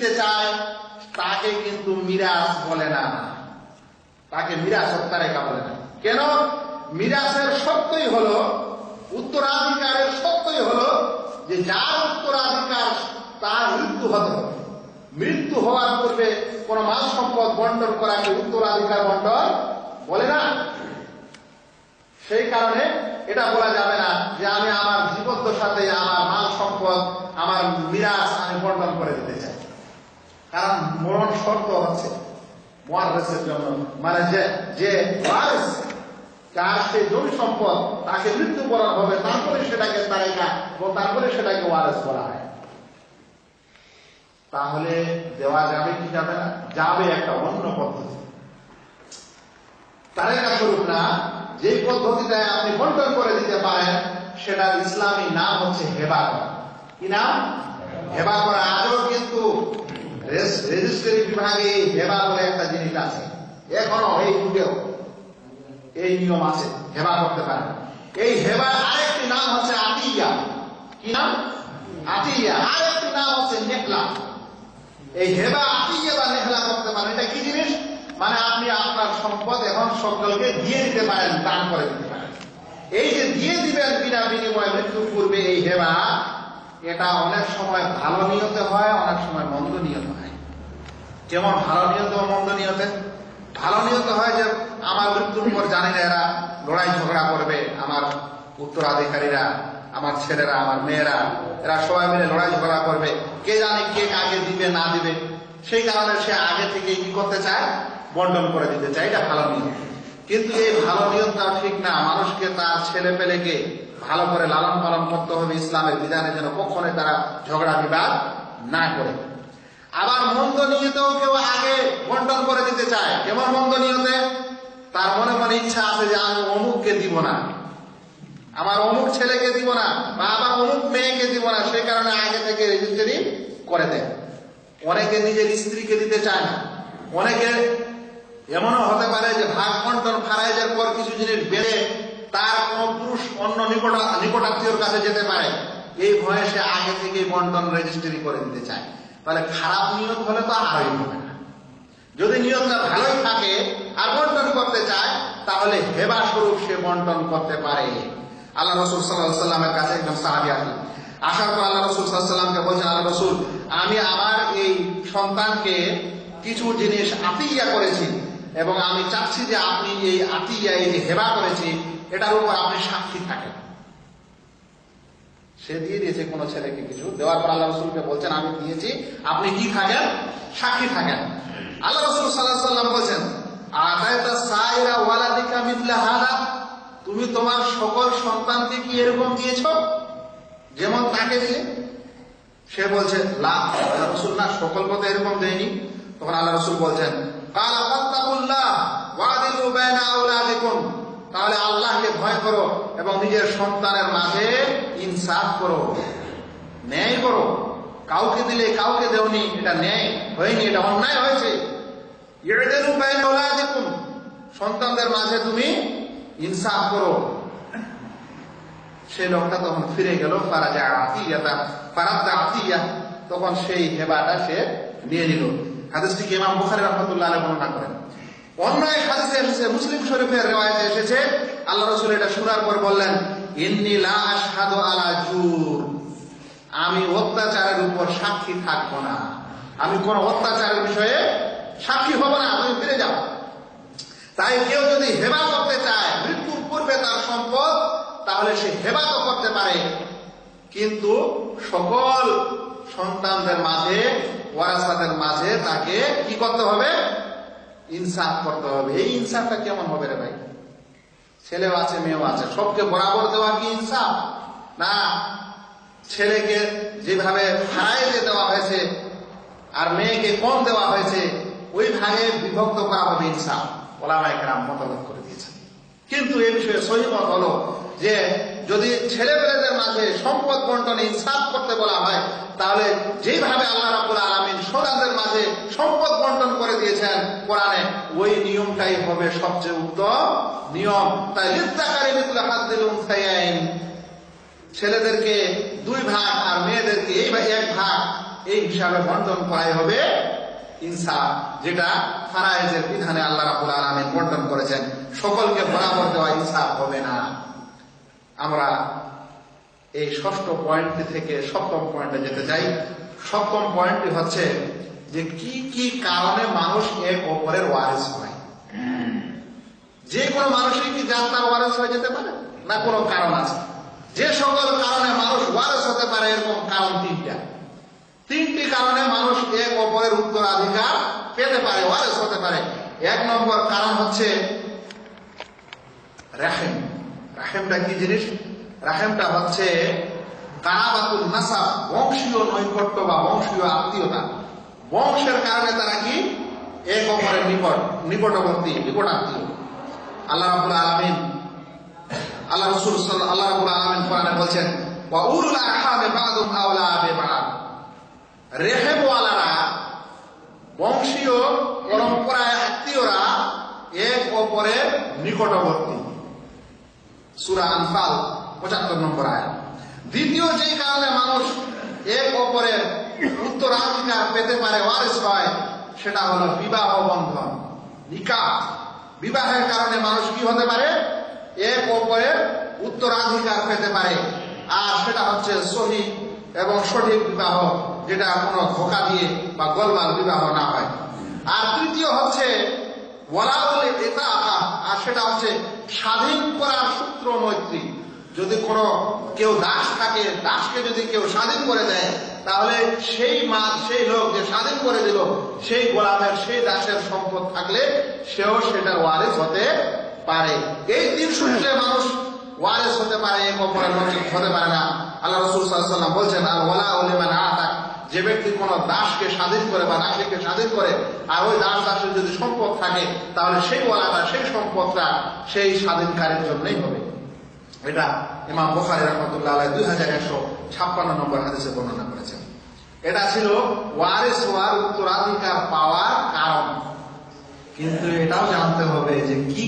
দিতে চায়, তাকে কিন্তু মিরাজ বলে না। তাকে মিরাজ হত্যারেখা বলে না। কেন? মিরাজের সত্যই হলো, উত্তরাধিকারের সত্যই হলো যে যার উত্তরাধিকার, তার মৃত্যু হতে হবে। মৃত্যু হওয়ার পূর্বে কোন মাল সম্পদ বন্টন করাকে উত্তরাধিকার বন্টন? বলে না। সেই কারণে এটা বলা যাবে না যে আমি আমার জীবদ্দশাতে আমার মাল সম্পদ, আমার মিরাজ আমি বন্টন করে দিতে চাই। কারণ মরণ শর্ত হচ্ছে মোয়ারেসের জন্য। মানে যে যে ওয়ারেস, যার সেই জমি সম্পদ তাকে মৃত্যু করা হবে, তারপরে সেটাকে তারেকা তারপরে সেটাকে ওয়ারেস করা হয়। তাহলে দেওয়া যাবে কি যাবে না? যাবে একটা অন্য পদ্ধতি। তারেকা স্বরূপ না যে পদ্ধতিতে আপনি বন্টন করে দিতে পারেন, সেটা ইসলামী নাম হচ্ছে হেবা করা। কি নাম? হেবা করা। আজও কিন্তু রেজিস্ট্রি বিভাগে হেবা বলে একটা জিনিস আছে। এখনও এই যুগেও এই নিয়ম আছে হেবা করতে পারে। এই হেবার আরেকটি নাম হচ্ছে আতিয়া কি নাম? আতিয়া আরেকটি নাম হচ্ছে নেকলা। এই হেবা আতিয়া বা নেহলা করতে পারেন। এটা কি জিনিস? মানে আপনি আপনার সম্পদ এখন সকলকে দিয়ে দিতে পারেন, দান করে দিতে পারেন। এই যে দিয়ে দিবেন বিনা বিনিময়ে মৃত্যুর পূর্বে এই হেবা, এটা অনেক সময় ভালো নিয়তে হয়, অনেক সময় মন্দ নিয়তে হয়। যেমন ভালো নিয়ত ও মন্দ নিয়তে। ভালো নিয়ত হয় যে আমার মৃত্যুর পর জানি না এরা লড়াই ঝগড়া করবে। আমার উত্তরাধিকারীরা, আমার ছেলেরা, আমার মেয়েরা, এরা সবাই মিলে লড়াই ঝগড়া করবে। কে জানে কে কাকে দিবে, না দিবে। সেই কারণে সে আগে থেকে কি করতে চায়? বন্টন করে দিতে চায়। এটা ভালো নিয়ম কিন্তু এই ভালো নিয়মটা ঠিক না। মানুষকে, তার ছেলে পেলেকে ভালো করে লালন পালন করতে হবে। ইসলামের বিধানে যেন কখনোই তারা ঝগড়া বিবাদ না করে। আবার মন্দ নিয়তেও কেউ আগে বন্টন করে দিতে চায়। কেমন মন্দ নিয়তে তার মনে মনে ইচ্ছা আছে যে আমি অমুককে দিব না। আমার অমুক ছেলেকে দিব না, বা আমার অমুক মেয়েকে দিব না সেই কারণে আগে থেকে রেজিস্ট্রি করে দেয়। অনেকে নিজের স্ত্রীকে দিতে চায় না। অনেকে এমনও হতে পারে যে ভাগ বন্টন ফারাইজের পর কিছু জিনিস বেড়ে তার কোন পুরুষ অন্য নিকট নিকটাত্মীয়র কাছে যেতে পারে। এই ভয়ে সে আগে থেকেই বন্টন রেজিস্ট্রি করে দিতে চায়। তাহলে খারাপ নিয়ত হলে তো আরই হবে না। যদি নিয়তটা ভালোই থাকে আর বন্টন করতে চায়, তাহলে হেবা স্বরূপ সে বন্টন করতে পারে। আল্লাহ রসুল সাল্লাহ সাল্লামের কাছে একজন সাহাবি আসলেন। আসার পর আল্লাহ রসুল সাল্লামকে বলছেন, আল্লাহ রসুল, আমি আমার এই সন্তানকে কিছু জিনিস আতিয়া করেছি এবং আমি চাচ্ছি যে আপনি এই আতিয়া এই যে হেবা করেছি, এটার উপর আপনি সাক্ষী থাকেন। সে দিয়ে দিয়েছে কোনো ছেলেকে কিছু। দেওয়ার পর আল্লাহ রসুলকে বলছেন, আমি দিয়েছি, আপনি কি থাকেন সাক্ষী থাকেন। আল্লাহ রসুল সাল্লাহ সাল্লাম বলছেন তুমি তোমার সকল সন্তানকে কি এরকম দিয়েছ? যেমন তাকে দিলে সে বলছে লা আল্লাহ রসুল না, সকল কথা এরকম দেয়নি। তখন আল্লাহ রসুল বলছেন, কাল আওলাদিকুম। তাহলে আল্লাহকে ভয় করো এবং নিজের সন্তানের মাঝে ইনসাফ করো। ন্যায় করো। কাউকে দিলে কাউকে দেওনি, এটা ন্যায়। হয়নি, এটা অন্যায় হয়েছে। ইউদিলু বাইনা আওলাদিকুম। সন্তানদের মাঝে তুমি ইনসাফ করো। সেই লোকটা তখন ফিরে গেল, ফারাজা আতিয়া ফারাজা আতিয়া, তখন সেই হেবাটা সে নিয়ে নিল। হাদিসটিকে ইমাম বুখারী রাহমাতুল্লাহ আলাইহি বর্ণনা করেন? অন্য এক হাদিসে এসেছে, মুসলিম শরীফের রিওয়ায়াতে এসেছে। আল্লাহ রাসূল এটা শোনার পর বললেন, ইন্নী লা আশহাদু আলা জুর। আমি অত্যাচারের উপর সাক্ষী থাকব না। আমি কোন অত্যাচারের বিষয়ে সাক্ষী হব না তুমি ফিরে যাও তাই কেউ যদি হেবা করতে চায়, মৃত্যুর পূর্বে তার সম্পদ, তাহলে সে হেবা তো করতে পারে। কিন্তু সকল সন্তানদের মাঝে ওয়ারাসাদের মাঝে তাকে কি করতে হবে? ইনসাফ করতে হবে। এই ইনসাফটা কেমন হবে রে ভাই? ছেলেও আছে, মেয়েও আছে। সবকে বরাবর দেওয়া কি ইনসাফ? না। ছেলেকে যেভাবে হারাইতে দেওয়া হয়েছে আর মেয়েকে কম দেওয়া হয়েছে ওই ভাগে বিভক্ত করা হবে ইনসাফ। ওলামায় কেরাম মতামত করে দিয়েছেন। কিন্তু এ বিষয়ে সহিমত হলো যে যদি ছেলেমেয়েদের মাঝে সম্পদ বন্টনে ইনসাফ করতে বলা হয়, তাহলে যেভাবে আল্লাহ রাবুল আলমিন সন্তানদের মাঝে সম্পদ বন্টন করে দিয়েছেন, কোরআনে ওই নিয়মটাই হবে সবচেয়ে উত্তম নিয়ম। তাই লিপ্তাকারী মিতুল হাত দিল ছেলেদেরকে দুই ভাগ আর মেয়েদেরকে এই এক ভাগ, এই হিসাবে বন্টন করাই হবে ইনসাফ, যেটা ফারায়েজের বিধানে আল্লাহ রাবুল আলমিন বন্টন করেছেন। সকলকে বরাবর দেওয়া ইনসাফ হবে না। আমরা এই ষষ্ঠ পয়েন্টটি থেকে সপ্তম পয়েন্টে যেতে চাই। সপ্তম পয়েন্টটি হচ্ছে যে কি কি কারণে মানুষ এক অপরের ওয়ারিস হয়? যে কোনো মানুষই কি যার তার ওয়ারিস হয়ে যেতে পারে? না, কোনো কারণ আছে। যে সকল কারণে মানুষ ওয়ারিস হতে পারে, এরকম কারণ তিনটা। তিনটি কারণে মানুষ এক অপরের উত্তরাধিকার পেতে পারে, ওয়ারিস হতে পারে। এক নম্বর কারণ হচ্ছে রাহেম। রাহেমটা কি জিনিস? রাহেমটা হচ্ছে কারাবাতুল নাসা বংশীয় নৈকট্য বা বংশীয় আত্মীয়তা। বংশের কারণে তারা কি? এক অপরের নিকট, নিকটবর্তী নিকট আত্মীয় আল্লাহ রাবুল আলমিন, আল্লাহ রসুল আল্লাহ রাবুল আলমিন কোরআনে বলছেন, ওয়া উলুল আরহামে বাদুম আওলা বিবাদ রেহেমওয়ালারা, বংশীয় পরম্পরায় আত্মীয়রা এক অপরের নিকটবর্তী। সুরা আনফাল, পঁচাত্তর নম্বর আয়াত। দ্বিতীয় যে কারণে মানুষ এক অপরের উত্তরাধিকার পেতে পারে ওয়ারিস হয় সেটা হলো বিবাহ বন্ধন, নিকাহ। বিবাহের কারণে মানুষ কি হতে পারে? এক অপরের উত্তরাধিকার পেতে পারে। আর সেটা হচ্ছে সহি এবং সঠিক বিবাহ, যেটা কোনো ধোকা দিয়ে বা গোলমাল বিবাহ না হয়। আর তৃতীয় হচ্ছে ওয়ালাউল ইতাআ, আর সেটা হচ্ছে স্বাধীন করার সূত্র মৈত্রী। যদি কোনো কেউ দাস থাকে দাসকে যদি কেউ স্বাধীন করে দেয় তাহলে সেই মা সেই লোক যে স্বাধীন করে দিল সেই গোলামের সেই দাসের সম্পদ থাকলে সেও সেটার ওয়ারিস হতে পারে। এই তিন সূত্রে মানুষ ওয়ারিস হতে পারে এক হতে পারে না। আল্লাহ রসুল সাল্লাম বলছেন আর ওলা ওলিমান আতাক যে ব্যক্তি কোনো দাসকে স্বাধীন করে বা দাসীকে স্বাধীন করে, আর ওই দাস দাসের যদি সম্পদ থাকে, তাহলে সেই ওয়ালাটা সেই সম্পদটা সেই স্বাধীনকারীর জন্যই হবে। এটা ইমাম বুখারী রহমতুল্লাহ আলাই দুই হাজার একশো ছাপ্পান্ন নম্বর হাদিসে বর্ণনা করেছেন। এটা ছিল ওয়ারিস হওয়ার উত্তরাধিকার পাওয়ার কারণ। কিন্তু এটাও জানতে হবে যে কি